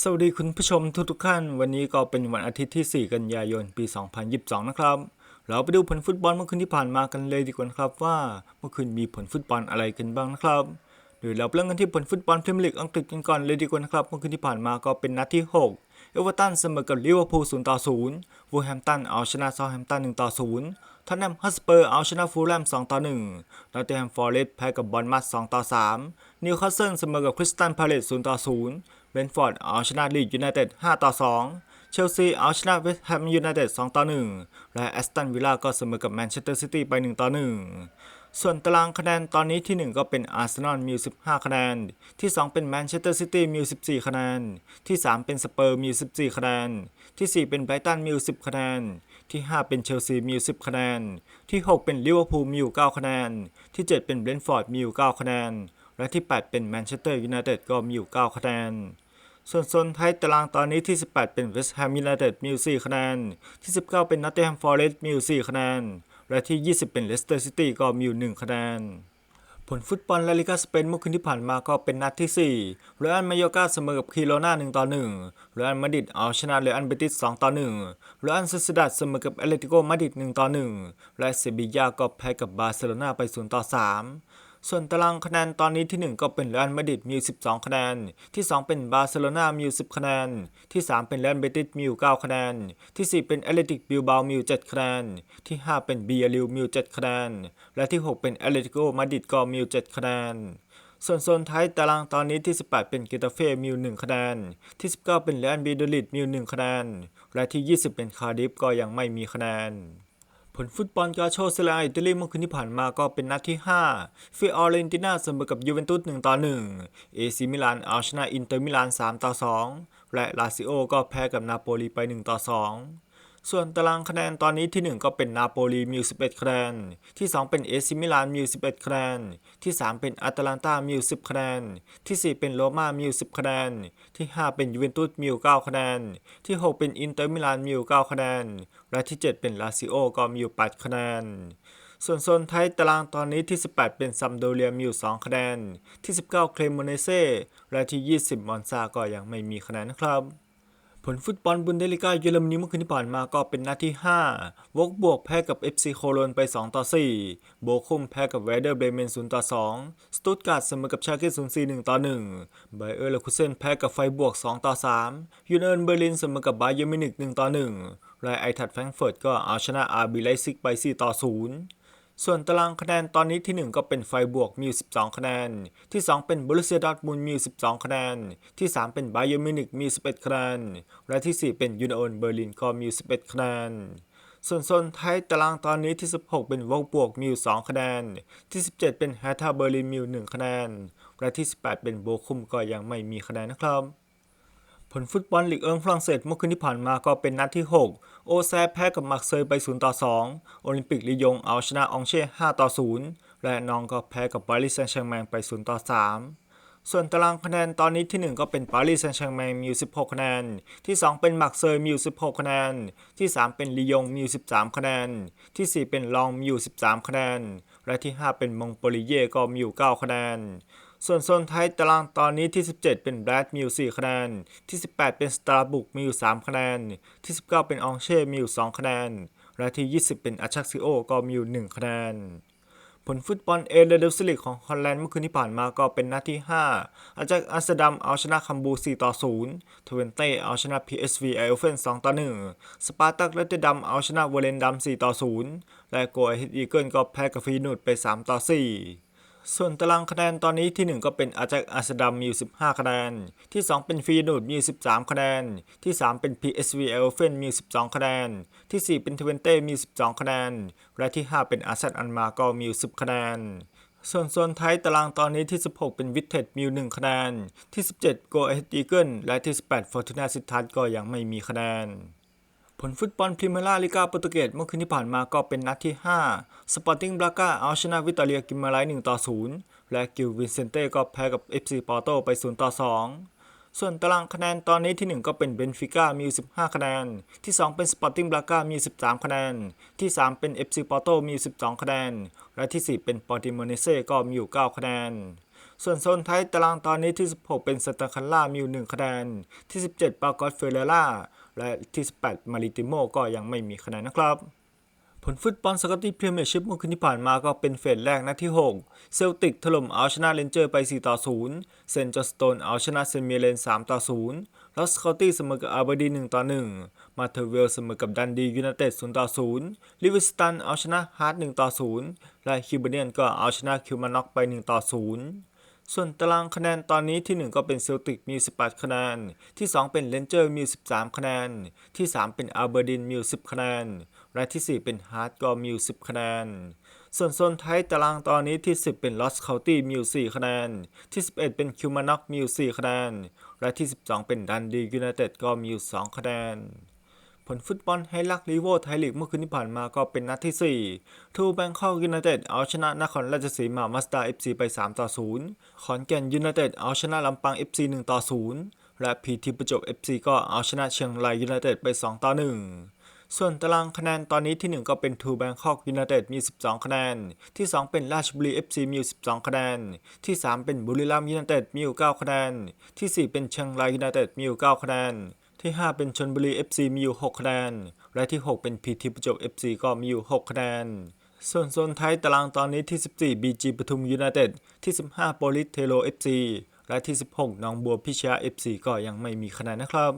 สวัสดีคุณผู้ชมทุกทุกๆท่าน วันนี้ก็เป็นวันอาทิตย์ที่ 4 กันยายน ปี 2022 นะครับ เราไปดูผลฟุตบอลเมื่อคืนที่ผ่านมากันเลยดีกว่านะครับว่าเมื่อคืนมีผลฟุตบอลอะไรกันบ้างนะครับโดยเราเริ่มกันที่ผลฟุตบอลพรีเมียร์ลีกอังกฤษกันก่อนเลยดีกว่านะครับ เมื่อคืนที่ผ่านมาก็เป็นนัดที่ 6 เอเวอร์ตันเสมอกับลิเวอร์พูล 0 ต่อ 0 วูลแฮมตันเอาชนะซาท์แฮมป์ตัน 1 ต่อ 0ท็อตแนมฮอสเปอร์เอาชนะฟูลแลม 2 ต่อ 1 นอตติงแฮมฟอร์เรสต์แพ้กับบอร์นมัธ2ต่อ 3 นิวคาสเซิลเสมอกับคริสตันพาเลต 0 ต่อ 0 เบนฟอร์ดเอาชนะลีดยูไนเต็ด 5 ต่อ 2 เชลซีเอาชนะเวสต์แฮมยูไนเต็ด 2 ต่อ 1 และแอสตันวิลล่าก็เสมอกับแมนเชสเตอร์ซิตี้ไป 1 ต่อ 1 ส่วนตารางคะแนนตอนนี้ที่ 1 ก็เป็นอาร์เซนอลมี 15 คะแนน ที่ 2 เป็นแมนเชสเตอร์ซิตี้มี 14 คะแนน ที่ 3 เป็นสเปอร์มี 14 คะแนน ที่ 4 เป็นไบรตันมี 10 คะแนนที่ 5 เป็นเชลซีมี10 คะแนน ที่ 6 เป็นลิเวอร์พูลมี9คะแนน ที่ 7 เป็นเบรนท์ฟอร์ดมี9คะแนน และที่ 8 เป็นแมนเชสเตอร์ยูไนเต็ดก็มี9คะแนน ส่วนโซนท้ายตารางตอนนี้ที่ 18 เป็นเวสต์แฮมยูไนเต็ดมี4คะแนน ที่ 19 เป็นนอตติงแฮมฟอร์เรสต์มี4คะแนน และที่ 20 เป็นเลสเตอร์ซิตี้ก็มีอยู่1คะแนน ผลฟุตบอลลาลิกาสเปนเมื่อคืนที่ผ่านมาก็เป็นนัดที่4เรอัลมาโยกาเสมอกับคีโรนา1ต่อ1เรอัลมาดริดเอาชนะเรอัลเบติส2ต่อ1เรอัลซ c ซดัดเสมอกับแอเลติโกมาดริด1ต่อ1และเซบียาก็แพ้กับบาร์เซโลนาไป0ต่อ3 ส่วนตารางคะแนนตอนนี้ที่ 1 ก็เป็นเรอัลมาดริดมี 12 คะแนน ที่ 2 เป็นบาร์เซโลนามี 10 คะแนน ที่ 3 เป็นเรอัลเบติสมี9คะแนน ที่ 4 เป็นแอตเลติกบิลบามี7คะแนน ที่ 5 เป็นบียริลมี7คะแนน และที่ 6 เป็นแอตเลติโกมาดริดก็มี7คะแนนส่วนโซนท้ายตารางตอนนี้ที่ 18 เป็นเกตาเฟ่มี1คะแนน ที่ 19 เป็นเรอัลบีโดลิดมี1คะแนน และที่ 20 เป็นคาร์ดิฟก็ยังไม่มีคะแนน ผลฟุตบอลกาโชเซลาอิตาลีเมื่อคืนที่ผ่านมาก็เป็นนัดที่ 5ฟิออเรนติน่าเสมอกับยูเวนตุส1ต่อ1เอซิมิลานเอาชนะอินเตอร์มิลาน3ต่อ2และลาซิโอก็แพ้กับนาโปลีไป1ต่อ2 ส่วนตารางคะแนนตอนนี้ที่ 1 ก็เป็นนาโปลีมี11คะแนน ที่ 2 เป็นเอซิมิลานมี11คะแนน ที่ 3 เป็นอาตาลันตามี10คะแนน ที่ 4 เป็นโรม่ามี10คะแนน ที่ 5 เป็นยูเวนตุสมี9คะแนน ที่ 6 เป็นอินเตอร์มิลานมี9คะแนน และที่ 7 เป็นลาซิโอก็มี8คะแนนส่วนโซนไทยตารางตอนนี้ที่ 18 เป็นซัมโดเรียมีอยู่ 2 คะแนน ที่ 19 เคลโมเนเซ่ และที่ 20 มอนซาก็ยังไม่มีคะแนนนะครับ ผลฟุตบอลบุนเดลิก้าเยอรมนีเมื่อคืนที่ผ่านมาก็เป็นนัดที่ 5 วกบวกแพ้กับ FC โคโลนไป 2 ต่อ 4 โบคุมแพ้กับเวเดอร์เบรเมน 0 ต่อ 2 สตุตการ์ดเสมอกับชาเกต0 4 1 ต่อ 1 ไบเออร์เลคุเซนแพ้กับไฟบวก 2 ต่อ 3 ยูเนิร์นเบอร์ลินเสมอกับบาเยอร์มินิก 1 ต่อ 1 และไอทัดแฟรงเฟิร์ตก็เอาชนะอาร์บีไลซิกไป 4 ต่อ 0 ส่วนตารางคะแนนตอนนี้ที่ 1 ก็เป็นไฟบวกมี12 คะแนน ที่ 2 เป็นบรูเซียดอทมุนด์มี12 คะแนน ที่ 3 เป็นไบเยอมินิกมี 11 คะแนน และที่ 4 เป็นยูเนโอนเบอร์ลินก็มี 11 คะแนนส่วนโซนท้ายตารางตอนนี้ที่ 16 เป็นวอกบวกมีอยู่2คะแนน ที่ 17 เป็นแฮทาเบอร์ลินมีอยู่1คะแนน และที่ 18 เป็นโบคุมก็ยังไม่มีคะแนนนะครับ ผลฟุตบอลลีกเอิงฝรั่งเศสเมื่อคืนที่ผ่านมาก็เป็นนัดที่ 6 โอแซแพ้กับมักเซยไป0ต่อ2 โอลิมปิกลียงเอาชนะอองเช่5ต่อ0 และนองก็แพ้กับปารีสแซงต์แชร์แมงไป0ต่อ3 ส่วนตารางคะแนนตอนนี้ที่ 1 ก็เป็นปารีสแซงต์แชร์แมงมีอยู่16 คะแนน ที่ 2 เป็นมักเซยมีอยู่16 คะแนน ที่ 3 เป็นลียงมีอยู่13 คะแนน ที่ 4 เป็นลองมีอยู่13 คะแนน และที่ 5 เป็นมงโปลีเย่ก็มีอยู่ 9 คะแนน ส่วนโซนท้ายตารางตอนนี้ที่ 17 เป็นแบรดมีอยู่4คะแนน ที่ 18 เป็นสตาร์บุกมีอยู่ 3 คะแนน ที่ 19 เป็นองเช่มีอยู่ 2 คะแนน และที่ 20 เป็นอาชักซิโอก็มีอยู่ 1 คะแนน ผลฟุตบอลเอเลเดลสลิกของฮอลแลนด์เมื่อคืนที่ผ่านมาก็เป็นนัดที่ 5 อาจากอัสต์ดัมเอาชนะคัมบู 4 ต่อ 0 ทเวนเต้เอาชนะ PSV ไอโอเฟน2 ต่อ 1 สปาร์ตักเลตเตดัมเอาชนะวอเลนดัม 4 ต่อ 0 และโกอาเฮดอีเกิลก็แพ้กับฟีนูดไป 3 ต่อ 4 ส่วนตารางคะแนนตอนนี้ที่ 1 ก็เป็นอาจากอัสเตอร์ดัมมีอยู่15 คะแนน ที่ 2 เป็นฟีนูดมีอยู่13 คะแนน ที่ 3 เป็น PSV ไอโอเฟนมีอยู่12 คะแนน ที่ 4 เป็นทเวนเต้มีอยู่12 คะแนน และที่ 5 เป็นอาซัดอันมาก็มีอยู่10 คะแนนส่วนโซนท้ายตารางตอนนี้ที่ 16 เป็นวิทเทดมีอยู่1คะแนน ที่ 17 โกเอตีเกิลและที่ 18ฟอร์ตูนาซิทัสก็ยังไม่มีคะแนน ผลฟุตบอลพรีเมียร์ลีกาโปรตุเกสเมื่อคืนที่ผ่านมาก็เป็นนัดที่ 5 สปอร์ติ้งบราก้าเอาชนะวิตาเลียกิมมาไล1ต่อ0และกิลวินเซนเต้ก็แพ้กับ FC ปอร์โตไป0ต่อ2ส่วนตารางคะแนนตอนนี้ที่ 1 ก็เป็นเบนฟิก้ามี 15 คะแนน ที่ 2 เป็นสปอร์ติ้งบราก้ามี 13 คะแนน ที่ 3 เป็น FC ปอร์โตมี 12 คะแนน และที่ 4 เป็นปอร์ติโมเนเซ่ก็มีอยู่ 9 คะแนน ส่วนโซนท้ายตารางตอนนี้ที่ 16 เป็นสตาคันล่ามีอยู่ 1 คะแนน ที่ 17 ปากอสเฟเรล่า และที่ 18 มาริติโมก็ยังไม่มีคะแนนนะครับ ผลฟุตบอลสกอตติชพรีเมียร์ชิพเมื่อคืนที่ผ่านมาก็เป็นเฟสแรกนัดที่ 6 เซลติกถล่มเอาชนะเรนเจอร์ไป 4 ต่อ 0 เซนต์จอสโตนเอาชนะเซนเมเลน 3 ต่อ 0ล้วสกอตตี้เสมอกับอาร์เบดี 1 ต่อ 1 มาเทอร์เวลเสมอกับดันดียูไนเต็ด 0 ต่อ 0 ลิเวอร์สตันเอาชนะฮาร์ด1 ต่อ 0 และคิวเบเนียนก็เอาชนะคิวมานอกไป 1 ต่อ 0 ส่วนตารางคะแนนตอนนี้ที่ 1 ก็เป็นเซลติกมี 18 คะแนน ที่ 2 เป็นเรนเจอร์มี 13 คะแนน ที่ 3 เป็นอาร์เบอร์ดินมี 10 คะแนน และที่ 4 เป็นฮาร์ดก็มี 10 คะแนน ส่วนโซนท้ายตารางตอนนี้ที่ 10 เป็นลอสเคาตี้มี4คะแนน ที่ 11 เป็นคิวมานอกมี4คะแนน และที่ 12 เป็นดันดียูไนเต็ดก็มี2คะแนน ผลฟุตบอลไฮลักลีโวไทยลีกเมื่อคืนที่ผ่านมาก็เป็นนัดที่ 4 ทูแบงคอกยูไนเต็ดเอาชนะนครราชสีมามาสตอร์เอฟซีไป3ต่อ0ขอนแก่นยูไนเต็ดเอาชนะลำปางเอฟซี1ต่อ0และพีทีประจบเอฟซีก็เอาชนะเชียงรายยูไนเต็ดไป2ต่อ1ส่วนตารางคะแนนตอนนี้ที่ 1 ก็เป็นทูแบงคอกยูไนเต็ดมี 12 คะแนน ที่ 2 เป็นราชบุรีเอฟซีมี12 คะแนน ที่ 3 เป็นบุรีรัมย์ยูไนเต็ดมีอยู่ 9 คะแนน ที่ 4 เป็นเชียงรายยูไนเต็ดมีอยู่ 9 คะแนน ที่ 5 เป็นชนบุรี FC มีอยู่6คะแนน และที่ 6 เป็นพีทีประจวบ FC ก็มีอยู่6คะแนน ส่วนโซนท้ายตารางตอนนี้ที่ 14 BG ปทุมยูไนเต็ด ที่ 15โปลิสเทโล FC และที่ 16หนองบัวพิชยา FC ก็ยังไม่มีคะแนนนะครับ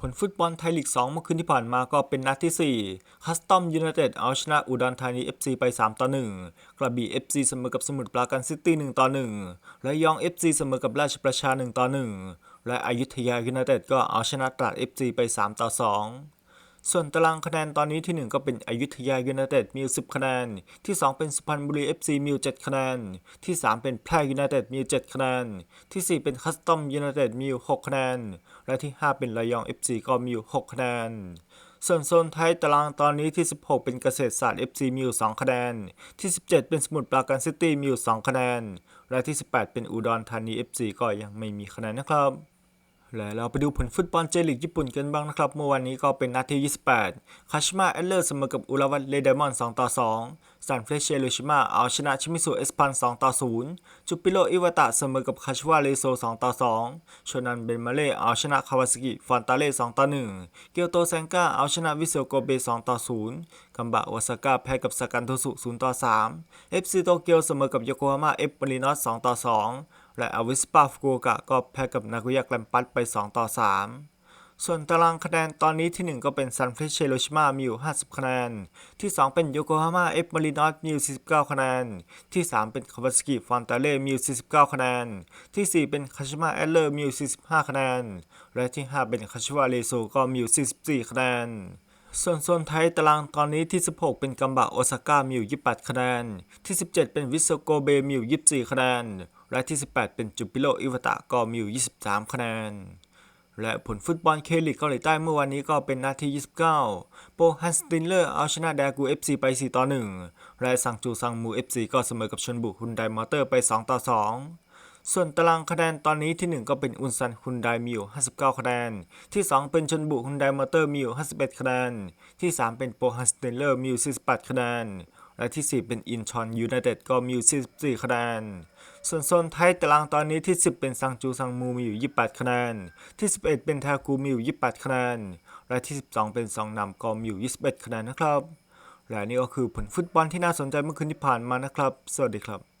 ผลฟุตบอลไทยลีก 2 เมื่อคืนที่ผ่านมาก็เป็นนัดที่ 4 คัสตอมยูไนเต็ดเอาชนะอุดรธานี FC ไป 3 ต่อ 1 กระบี่ FC เสมอกับสมุทรปราการซิตี้ 1 ต่อ 1 และยอง FC เสมอกับราชประชา 1 ต่อ 1 และอยุธยายูไนเต็ดก็เอาชนะตราด FC ไป 3 ต่อ 2 ส่วนตารางคะแนนตอนนี้ที่ 1 ก็เป็นอยุธยายูไนเต็ดมีอยู่10 คะแนน ที่ 2 เป็นสุพรรณบุรี FC มีอยู่7คะแนน ที่ 3 เป็นแพร่ยูไนเต็ดมีอยู่7คะแนน ที่ 4 เป็นคัสตอมยูไนเต็ดมีอยู่6คะแนน และที่ 5 เป็นระยอง FC ก็มีอยู่6คะแนนส่วนโซนท้ายตารางตอนนี้ที่ 16 เป็นเกษตรศาสตร์ FC มีอยู่2คะแนน ที่ 17 เป็นสมุทรปราการซิตี้มีอยู่2คะแนน และที่ 18 เป็นอุดรธานี FC ก็ยังไม่มีคะแนนนะครับ และเราไปดูผลฟุตบอลเจลีกญี่ปุ่นกันบ้างนะครับ เมื่อวันนี้ก็เป็นนัดที่ 28 คาชิมะแอเลอร์เสมอกับอุราวัตเลไดมอนด์2ต่อ 2ซันเฟรเชโรชิมะเอาชนะชิมิสุเอสพัน 2 ต่อ 0 จูปิโรอิวาตะเสมอกับคาชิวะเรโซ 2 ต่อ2โชนันเบนมาเล่เอาชนะคาวาสกิฟอนตาเล่ 2 ต่อ 1 เกียวโตเซนกาเอาชนะวิเซโกเบ 2 ต่อ 0 กัมบะวาซาก้าแพ้กับสากันโทสุ 0 ต่อ 3 FC โตเกียวเสมอกับโยโกฮาม่าเอฟมารินอส 2 ต่อ 2 และอวิสปาฟุกุโอกะก็แพ้กับนากุยะแกลมปัสไป 2 ต่อ 3 ส่วนตารางคะแนนตอนนี้ที่ 1 ก็เป็นซันเฟรเชโรชิมามีอยู่ 50 คะแนน ที่ 2 เป็นโยโกฮาม่าเอฟมารินอสมีอยู่ 49 คะแนน ที่ 3 เป็นคาวาสกิฟอนตาเล่มีอยู่ 49 คะแนน ที่ 4 เป็นคาชิมะแอตเลอร์มีอยู่ 45 คะแนน และที่ 5 เป็นคาชิวะเรโซก็มีอยู่ 44 คะแนนส่วนโซนไทยตารางตอนนี้ที่ 16 เป็นกัมบะโอซาก้ามีอยู่28 คะแนน ที่ 17 เป็นวิเซโกเบมีอยู่24 คะแนน และที่ 18 เป็นจูปิโรอิวาตะก็มีอยู่ 23 คะแนน และผลฟุตบอลเคลีกเกาหลีใต้เมื่อวันนี้ก็เป็นนาที 29 โปฮันสตินเลอร์เอาชนะแดกู FC ไป 4 ต่อ 1 และซังจูซังมู FC ก็เสมอกับชนบุฮุนไดมอเตอร์ไป 2 ต่อ 2ส่วนตารางคะแนนตอนนี้ที่ 1 ก็เป็นอุนซันฮุนไดมีอยู่59 คะแนน ที่ 2 เป็นชนบุฮุนไดมอเตอร์มีอยู่51 คะแนน ที่ 3 เป็นโปฮันสตินเลอร์มีอยู่48 คะแนน และที่ 4 เป็นอินชอนยูไนเต็ดก็มีอยู่ 44 คะแนน ส่วนโซนไทยตารางตอนนี้ที่ 10 เป็นซังจูซังมูมีอยู่ 28 คะแนน ที่ 11 เป็นทากูมีอยู่ 28 คะแนน และที่ 12 เป็นซองนำก็มีอยู่ 21 คะแนนนะครับ และนี่ก็คือผลฟุตบอลที่น่าสนใจเมื่อคืนที่ผ่านมานะครับ สวัสดีครับ